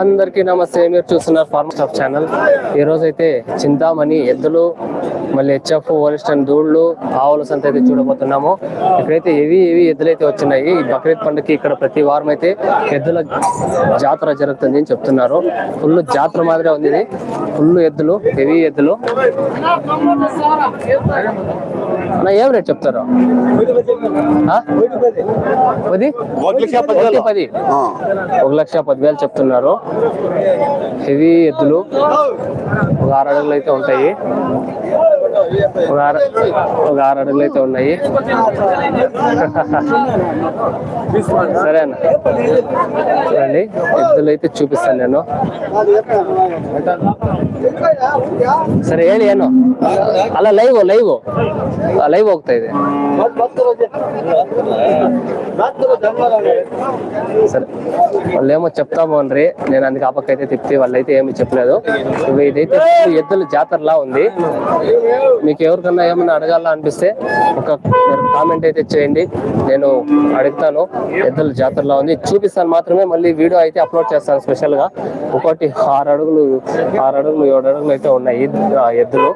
అందరికీ నమస్తే. మీరు చూస్తున్నారు ఫార్మ్ స్టాఫ్ ఛానల్. ఈ రోజు అయితే చింతామణి ఎద్దులు మళ్ళీ హెచ్ఎఫ్ ఓలిస్టన్ దూళ్ళు ఆవుల సంత అయితే చూడబోతున్నాము. ఇక్కడైతే ఏవి ఏవి ఎద్దులు అయితే వచ్చినాయి ఈ బక్రీద్ పండుగకి ఇక్కడ ప్రతి వారం అయితే ఎద్దుల జాతర జరుగుతుంది అని చెప్తున్నారు. ఫుల్ జాతర మాదిరే ఉంది ఇది. ఫుల్ ఎద్దులు హెవీ ఎద్దులు. అన్న ఏం రేట్ చెప్తారు? పది. ఒక లక్ష పదివేలు చెప్తున్నారు. హెవీ ఎద్దులు. ఒక ఆరు అడుగులు అయితే ఉంటాయి. ఒక ఆరు ఒక ఆరు అడుగులు అయితే ఉన్నాయి సరే అన్న చూడండి ఎద్దులు అయితే చూపిస్తాను నేను ಸರಿ ಹೇಳಿ ಏನು ಅಲ್ಲ ಲೈವ್ ಲೈವ್ ಲೈವ್ ಹೋಗ್ತಾ ಇದೆ సరే వాళ్ళు ఏమో చెప్తాము అన్రి నేను అందుకు ఆ పక్క అయితే తిప్పి వాళ్ళైతే ఏమి చెప్పలేదు ఇవి ఇదైతే full ఎద్దుల జాతరలా ఉంది మీకు ఎవరికన్నా ఏమన్నా అడగాల అనిపిస్తే ఒక కామెంట్ అయితే చేయండి. నేను అడుగుతాను. ఎద్దుల జాతరలో ఉంది. చూపిస్తాను మాత్రమే. మళ్ళీ వీడియో అయితే అప్లోడ్ చేస్తాను స్పెషల్గా. ఒకటి ఆరు అడుగులు ఆరు అడుగులు ఏడు అడుగులు అయితే ఉన్నాయి. ఆ ఎద్దులు.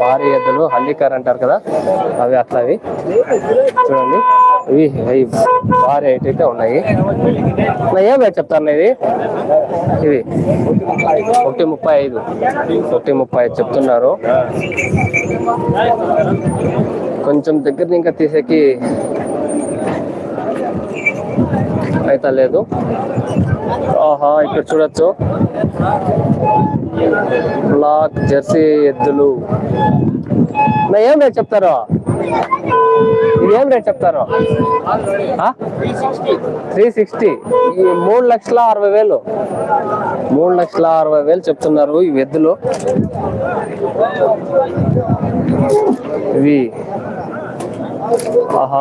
భారీ ఎద్దులు. హల్లీకర్ అంటారు కదా. అవి అట్లా అవి. చూడండి. ఇవి ఇవి భారీ హైట్ అయితే ఉన్నాయి. ఏం రేట్ చెప్తాను ఇది? ఇవి. ఒకటి ముప్పై ఐదు. ఒకటి ముప్పై ఐదు చెప్తున్నారు. కొంచెం దగ్గర ఇంకా తీసేకి అయితే లేదు. ఆహా ఇక్కడ చూడొచ్చు. బ్లాక్ జెర్సీ ఎద్దులు. ఏం రేట్ చెప్తారు? ఏం రేట్ చెప్తారు? Three sixty. ఈ మూడు లక్షల అరవై వేలు. మూడు లక్షల అరవై వేలు చెప్తున్నారు ఈ ఎద్దులు ఇవి. ఆహా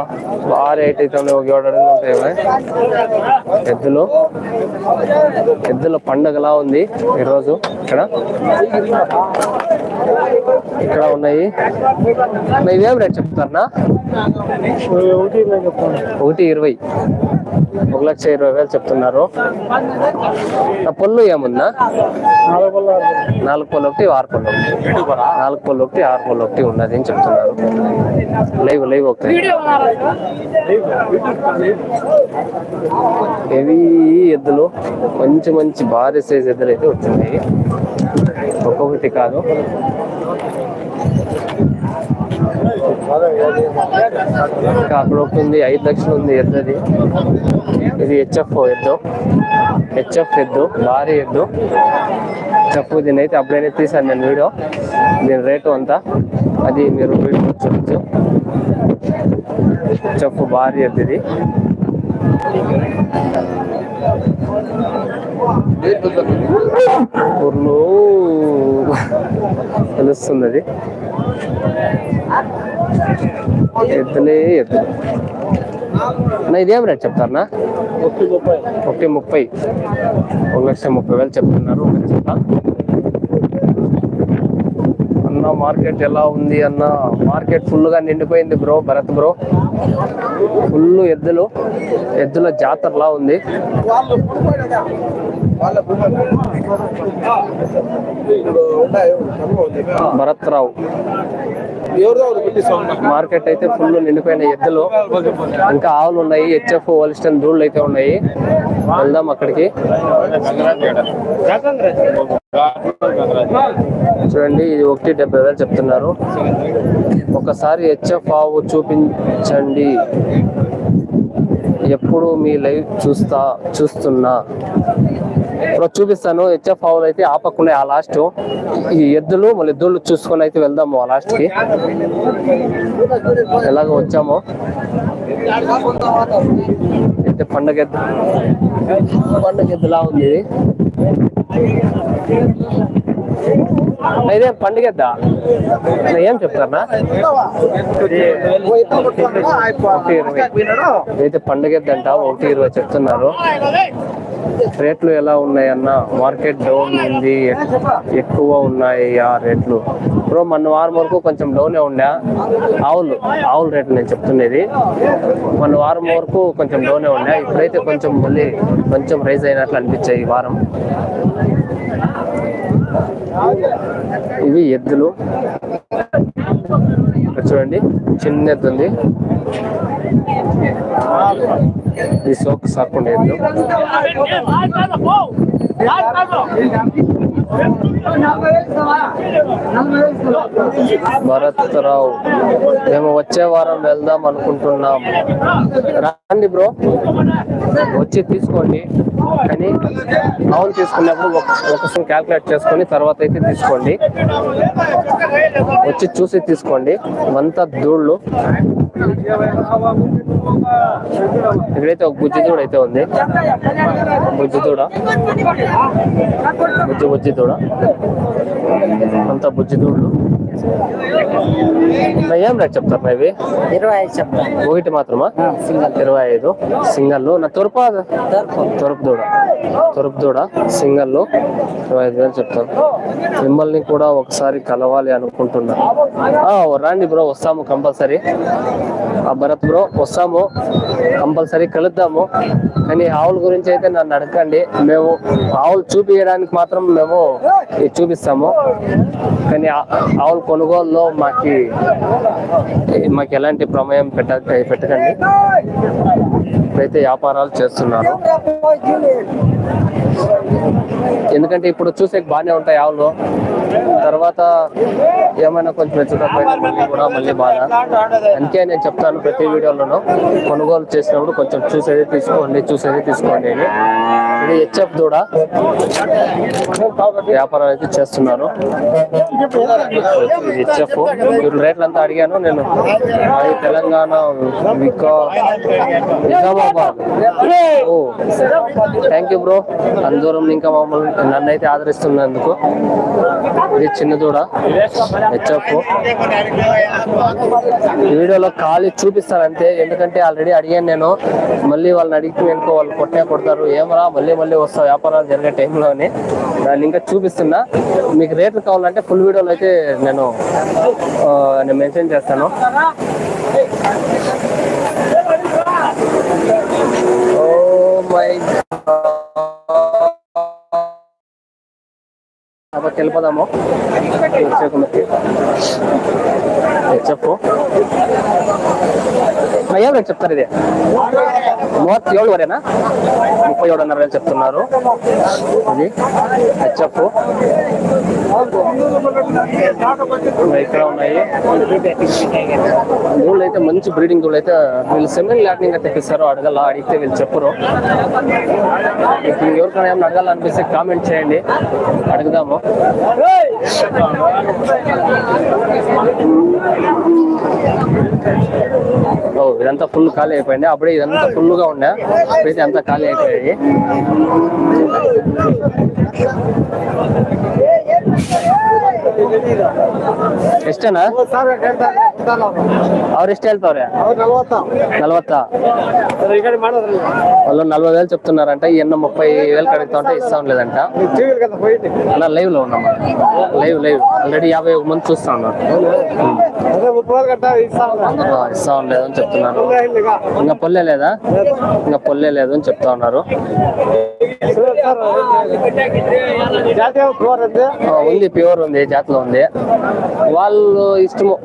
బాగా రేట్ అయితే ఒక ఏడు అడుగులు ఉంటాయి ఎద్దులు ఎద్దుల పండగలా ఉంది ఈరోజు ఇక్కడ. ఇక్కడ ఉన్నాయి. ఇవేం రేట్ చెప్తారనా ఒకటి ఇరవై. ఒక లక్ష ఇరవై వేలు చెప్తున్నారు. పళ్ళు పొల్లు ఏముందా? నాలుగు పళ్ళు ఒకటి ఆరు పళ్ళు ఒకటి. నాలుగు పళ్ళు ఒకటి ఆరు పళ్ళు ఒకటి ఉన్నది అని చెప్తున్నారు. లైవ్ లైవ్ ఒకటి. హెవీ ఎద్దులు మంచి మంచి భారీ సైజ్ ఎద్దులు అయితే వచ్చింది. ఒక్కొక్కటి కాదు. ఇంకా అక్కడ ఒకటి ఉంది ఐదు లక్షలు ఉంది ఎద్దది. ఇది హెచ్ఎఫ్ ఎద్దు. హెచ్ఎఫ్ ఎద్దు భారీ ఎద్దు. చెప్పు దీని అయితే అప్పుడైనా తీసాను నేను వీడియో. దీని రేటు అంతా. అది మీరు వీడియో చూడొచ్చు. చెప్పు భారీ ఎద్దు ఇది. ఊర్లో తెలుస్తుంది అది ఎద్దులే ఎద్దులు. నా ఇదేం రేట్ చెప్తారనా ఒకటి ముప్పై. ఒక లక్ష ముప్పై వేలు చెప్తున్నారు ఒక చెప్తా అన్న మార్కెట్ ఎలా ఉంది అన్న మార్కెట్ ఫుల్గా నిండిపోయింది బ్రో భరత్ బ్రో. ఫుల్ ఎద్దులు ఎద్దుల జాతరలా ఉంది. భరత్ రావు. మార్కెట్ అయితే ఫుల్ నిండిపోయిన ఎద్దులు. ఇంకా ఆవులు ఉన్నాయి హెచ్ఎఫ్ వలిస్టన్ దూళ్ళు అయితే ఉన్నాయి. వెళ్దాం అక్కడికి. చూడండి ఇది ఒకటి డెబ్బై వేలు చెప్తున్నారు. ఒకసారి హెచ్ఎఫ్ ఆవు చూపించండి. ఎప్పుడు మీ లైవ్ చూస్తా చూస్తున్నా. ఇప్పుడు చూపిస్తాను హెచ్ఎఫ్ ఆవులు అయితే ఆపకుండా ఆ లాస్ట్ ఈ ఎద్దులు మళ్ళీ ఎద్దులు చూసుకొని అయితే వెళ్దాము ఆ లాస్ట్కి. ఎలాగో వచ్చాము. అయితే పండగ ఎద్దు. పండగ ఎద్దులా ఉంది అయితే ఇదే పండుగ ఏం చెప్తారా ఒకటి ఇరవై. అయితే పండుగద్దంట ఒకటి ఇరవై చెప్తున్నారు. రేట్లు ఎలా ఉన్నాయన్న? మార్కెట్ డౌన్ ఉంది ఎక్కువ ఉన్నాయి ఆ రేట్లు. బ్రో మొన్న వారం వరకు కొంచెం డౌనే ఉండే? ఆవులు ఆవుల రేట్లు నేను చెప్తున్నది. మొన్న వారం వరకు కొంచెం డౌనే ఉండే? ఇప్పుడైతే కొంచెం మళ్ళీ కొంచెం రైజ్ అయినట్లు అనిపించాయి ఈ వారం. ఇవి ఎద్దులు. చూడండి చిన్న ఎద్దు ఉంది. ఈ సోకు సాకుండా ఎద్దు. భరత్ రావు మేము వచ్చే వారం వెళ్దాం అనుకుంటున్నాం. రండి బ్రో. వచ్చి తీసుకోండి. కానీ అవును తీసుకున్నప్పుడు ఒకసారి క్యాల్కులేట్ చేసుకొని తర్వాత అయితే తీసుకోండి. వచ్చి చూసి తీసుకోండి. అంతా ధూళ్ళు. ఇక్కడైతే ఒక బుజ్జి దూడ అయితే ఉంది. బుజ్జి దూడ బుజ్జి బుజ్జి దూడ అంతా బుజ్జి దూడలు ఏం రేట్ చెప్తారు ఇవి? ఇరవై ఐదు చెప్తాను. ఒకటి మాత్రమా? సింగల్. ఇరవై ఐదు. సింగల్ నా తొరప తొరపు. దూడ. తొరపు దూడ. సింగల్ ఇరవై ఐదు వేలు చెప్తాను మిమ్మల్ని కూడా ఒకసారి కలవాలి అనుకుంటున్నా. రండి బ్రో వస్తాము కంపల్సరీ. ఆ భరత్ బ్రో వస్తాము. కంపల్సరీ కలుద్దాము. కానీ ఆవుల గురించి అయితే నన్ను అడగండి. మేము ఆవులు చూపించడానికి మాత్రం మేము చూపిస్తాము. కానీ ఆవుల కొనుగోలులో మాకి మాకు ఎలాంటి ప్రమేయం పెట్ట పెట్టకండి. ఇప్పుడైతే వ్యాపారాలు చేస్తున్నారు. ఎందుకంటే ఇప్పుడు చూసే బాగానే ఉంటాయి ఆవులు. తర్వాత ఏమైనా కొంచెం హెచ్చు కూడా మళ్ళీ బాధ. అందుకే నేను చెప్తాను ప్రతి వీడియోలోనూ కొనుగోలు చేసినప్పుడు కొంచెం చూసేది తీసుకోండి చూసేది తీసుకోండి అని. ఇది హెచ్ఎఫ్ దూడ. వ్యాపారం అయితే చేస్తున్నారు. హెచ్ఎఫ్. రేట్లు అంతా అడిగాను నేను. అది తెలంగాణ వికా Nizamabad. Oh thank you bro. అందరం ఇంకా మమ్మల్ని నన్ను అయితే ఆదరిస్తున్నందుకు. ఇది చిన్న దూడ హెచ్ఎఫ్ వీడియోలో ఖాళీ చూపిస్తాను అంతే ఎందుకంటే ఆల్రెడీ అడిగాను నేను. మళ్ళీ వాళ్ళని అడిగితే వెనుకో వాళ్ళు కొట్టే కొడతారు. ఏమరా మళ్ళీ మళ్ళీ వస్తా వ్యాపారాలు జరిగే టైంలో అని. దాన్ని ఇంకా చూపిస్తున్నా. మీకు రేట్లు కావాలంటే ఫుల్ వీడియోలో అయితే నేను నేను మెన్షన్ చేస్తాను. Oh ఓ మై కాబట్టి వెళ్ళిపోదాము చెప్పు. ఏం రేట్ చెప్తారు ఇది? మూవత్ ఏಳು వరేనా ముప్పై ఏడున్నర వేలు చెప్తున్నారు. ఇది చెప్పు ఇక్కడ ఉన్నాయి. దూళ్ళు అయితే మంచి బ్రీడింగ్ దూళ్ళు అయితే వీళ్ళు సెమెన్ ల్యాటింగ్ తెప్పిస్తారు అడగల అడిగితే వీళ్ళు చెప్పరు. ఎవరికైనా ఏమైనా అడగాలనిపిస్తే కామెంట్ చేయండి. అడుగుదాము ఓ ఇదంతా ఫుల్ ఖాళీ అయిపోయింది. అప్పుడే ఇదంతా ఫుల్గా ఉండే. ఇప్పుడైతే అంతా ఖాళీ అయిపోయాయి. ಎಷ್ಟೇನಾ ಅವ್ರು ಎಷ್ಟು ಹೇಳ್ತಾವ್ರೆ నలవత్తా వాళ్ళు నలభై వేలు చెప్తున్నారంట ఎన్నో ముప్పై వేలు కడుగుతా ఉంటే ఇస్తా ఉండలేదంట అలా లైవ్ లో ఉన్నాం లైవ్ లైవ్ ఆల్రెడీ యాభై ఒక మంది చూస్తా ఉన్నారు ఆ, ఇస్తా ఉండలేదు అని చెప్తున్నారు ఇంకా పొల్లే లేదా ఇంకా పొల్లే లేదు అని చెప్తా ఉన్నారు ఆ, ఉంది ప్యూర్ ఉంది జాతిలో ఉంది. వాళ్ళు ఇష్టము.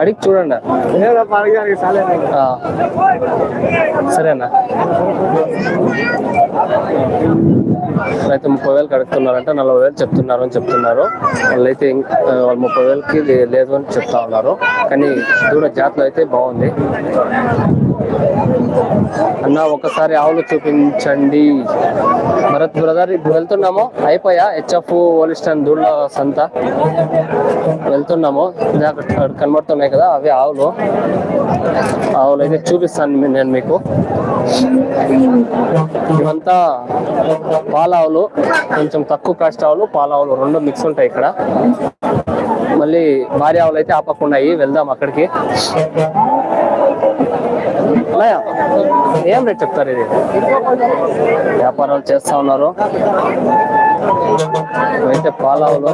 అడిగి చూడండి. సరేనా? అయితే ముప్పై వేలు కడుగుతున్నారంట నలభై వేలు చెప్తున్నారు అని చెప్తున్నారు. వాళ్ళైతే ఇం- వాళ్ళు ముప్పై వేలకి లేదు అని చెప్తా ఉన్నారు. కానీ దూడ జాతిలో అయితే బాగుంది. అన్న ఒకసారి ఆవులు చూపించండి. భరత్ బ్రదర్ ఇప్పుడు వెళ్తున్నాము. అయిపోయా? హెచ్ఎఫ్ ఓలిస్టన్ దూళ్ళ సంత. వెళ్తున్నాము. అక్కడ కనబడుతున్నాయి కదా అవి ఆవులు. ఆవులు అయితే చూపిస్తాను నేను మీకు. ఇవంతా పాలావులు కొంచెం తక్కువ కాస్ట్ ఆవులు పాలావులు రెండు మిక్స్ ఉంటాయి ఇక్కడ. మళ్ళీ భార్య ఆవులు అయితే ఆపకుండా వెళ్దాం అక్కడికి. అలా ఏం రేట్ చెప్తారు ఇది? వ్యాపారాలు చేస్తా ఉన్నారు. అయితే పాలావులు.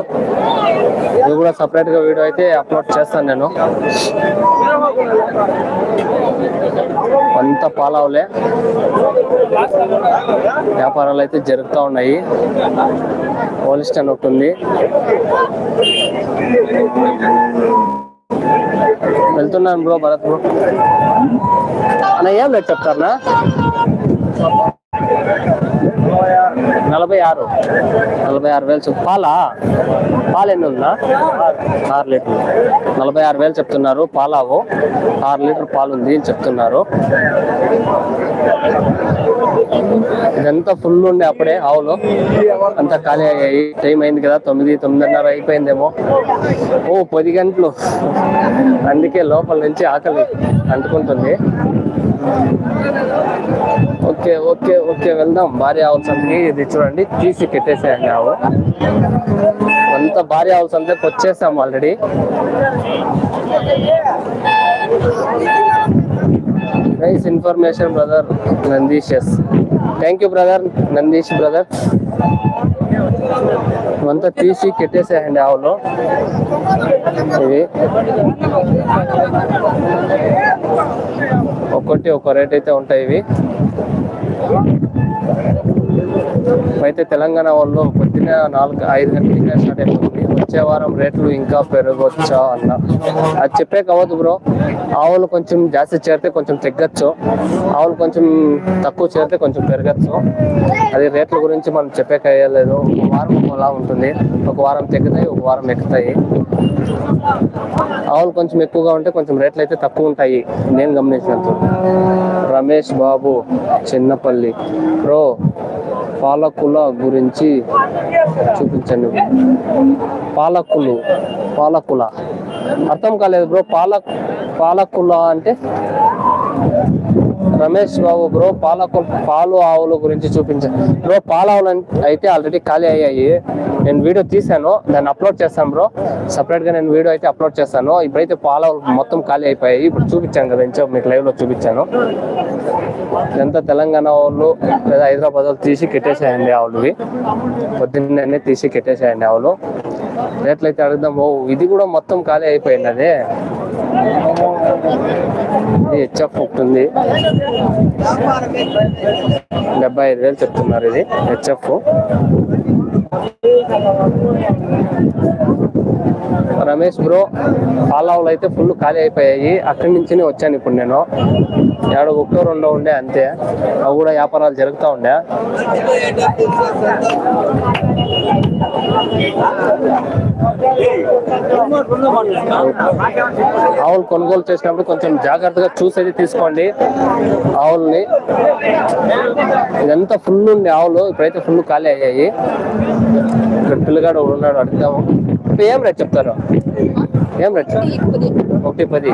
ఇది కూడా సపరేట్గా వీడియో అయితే అప్లోడ్ చేస్తాను నేను. అంత పాలావులే. వ్యాపారాలు అయితే జరుగుతూ ఉన్నాయి. పోలీస్ ఒకటి ఉంది. వెళ్తున్నాను బ్రో భరత్ బ్రో. అన్న ఏం లేదు చెప్తారనా నలభై ఆరు. నలభై ఆరు వేలు పాలా? పాలు ఎన్ని ఉందా? ఆరు లీటర్లు. నలభై ఆరు వేలు చెప్తున్నారు పాలావు? ఆరు లీటర్ పాలు ఉంది అని చెప్తున్నారు. ఇదంతా ఫుల్ ఉండే అప్పుడే ఆవులు. అంతా ఖాళీ అయ్యాయి. టైం అయింది కదా తొమ్మిది తొమ్మిదిన్నర అయిపోయిందేమో. ఓ పది గంటలు. అందుకే లోపల నుంచి ఆకలి అంటుకుంటుంది. ఓకే ఓకే ఓకే వెళ్దాం. భారీ ఆవుల సంతకి ఇది చూడండి తీసి కెట్టేసేయండి ఆవు. అంతా భారీ ఆవుల సంతకి వచ్చేసాం already nice information brother Nandish yes thank you brother Nandish brother అంతా తీసి కెట్టేసేయండి ఆవులో. ఇవి. ఒక్కొక్కటి ఒక రేట్ అయితే ఉంటాయి ఇవి. అయితే తెలంగాణ వాళ్ళు పొద్దున నాలుగు ఐదు గంటలకి స్టార్ట్ అయిపోతుంది. వచ్చే వారం రేట్లు ఇంకా పెరగొచ్చా అన్న. అది చెప్పే కావద్దు బ్రో. ఆవులు కొంచెం జాస్తి చేరితే కొంచెం తగ్గచ్చు. ఆవులు కొంచెం తక్కువ చేరితే కొంచెం పెరగచ్చు. అది రేట్ల గురించి మనం చెప్పేకయ్యలేదు ఒక వారం ఒకలా ఉంటుంది. ఒక వారం తగ్గుతాయి ఒక వారం ఎక్కుతాయి. ఆవులు కొంచెం ఎక్కువగా ఉంటే కొంచెం రేట్లు అయితే తక్కువ ఉంటాయి. నేను గమనించినంత రమేష్ బాబు చిన్నపల్లి. బ్రో పాలకుల గురించి చూపించండి. పాలకులు పాలకుల. అర్థం కాలేదు బ్రో పాల పాలకుల అంటే? రమేష్ బాబు బ్రో పాలకు పాలు ఆవుల గురించి చూపించాను బ్రో పాల ఆవులు అయితే ఆల్రెడీ ఖాళీ అయ్యాయి. నేను వీడియో తీసాను దాన్ని అప్లోడ్ చేస్తాను బ్రో. సపరేట్గా నేను వీడియో అయితే అప్లోడ్ చేస్తాను. ఇప్పుడైతే పాల ఆవులు మొత్తం ఖాళీ అయిపోయాయి. ఇప్పుడు చూపించాను కదా ఇంచో మీకు లైవ్లో చూపించాను. ఎంత తెలంగాణ వాళ్ళు లేదా హైదరాబాద్ వాళ్ళు తీసి కెట్టేసేయండి ఆవులువి. పొద్దున్నే తీసి కెట్టేసేయండి ఆవులు. రేట్లు అయితే అడుగుదాం. ఓ ఇది కూడా మొత్తం ఖాళీ అయిపోయింది అదే. ఇది హెచ్ఎఫ్ ఉంది డెబ్బై ఐదు వేలు చెప్తున్నారు ఇది హెచ్ఎఫ్. రమేష్ బ్రో పాలావులు అయితే ఫుల్ ఖాళీ అయిపోయాయి. అక్కడి నుంచి వచ్చాను ఇప్పుడు నేను. ఏడో ఒకటో రెండో ఉండే అంతే. అవి కూడా వ్యాపారాలు జరుగుతూ ఉండే. ఆవులు కొనుగోలు చేసినప్పుడు కొంచెం జాగ్రత్తగా చూసి అయితే తీసుకోండి ఆవుల్ని. ఇదంతా ఫుల్ ఉంది ఆవులు ఇప్పుడైతే ఫుల్ ఖాళీ అయ్యాయి. ఇక్కడ పిల్లగాడు ఉన్నాడు అడుగుదాము. ఇప్పుడు ఏం రేట్ చెప్తారు? ఏం రేట్? ఒకటి పది.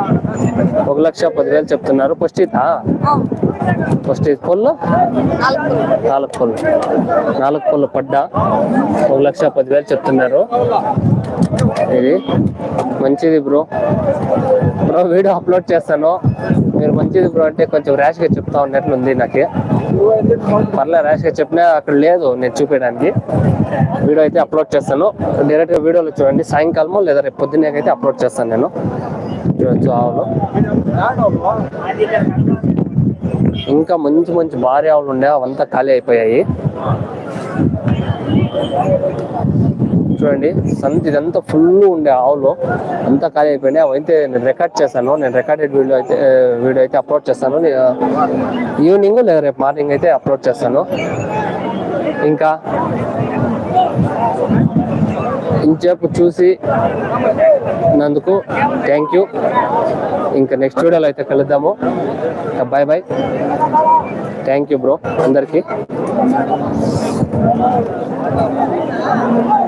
ఒక లక్ష పదివేలు చెప్తున్నారు. ఫస్ట్ ఇతా ఫస్ట్ ఇది పొల్లు నాలుగు పొల్లు నాలుగు పొల్లు పడ్డా? ఒక లక్ష పదివేలు చెప్తున్నారు. ఇది మంచిది బ్రో. బ్రో వీడియో అప్లోడ్ చేస్తాను. మీరు మంచిది బ్రో అంటే కొంచెం ర్యాష్గా చెప్తా ఉన్నట్లుంది నాకు. పర్లే ర్యాష్గా చెప్పినా అక్కడ లేదు నేను చూపించడానికి వీడియో అయితే అప్లోడ్ చేస్తాను. డైరెక్ట్గా వీడియోలో చూడండి. సాయంకాలము లేదా రేపు పొద్దున్నే అయితే అప్లోడ్ చేస్తాను నేను. చూడొచ్చు ఆవులు. ఇంకా మంచి మంచి భారీ ఆవులు ఉండే. అవంతా ఖాళీ అయిపోయాయి. చూడండి. సంత ఇదంతా ఫుల్ ఉండే ఆవులు. అంతా ఖాళీ అయిపోయినాయి. అవైతే నేను రికార్డ్ చేశాను. నేను రికార్డెడ్ వీడియో అయితే వీడియో అయితే అప్లోడ్ చేస్తాను. ఈవినింగ్ లేదా రేపు మార్నింగ్ అయితే అప్లోడ్ చేస్తాను. ఇంకా ఇంచేపు చూసి నందుకు థ్యాంక్ యూ ఇంకా నెక్స్ట్ వీడియోలో అయితే కలుద్దాము. Bye bye thank you bro అందరికీ.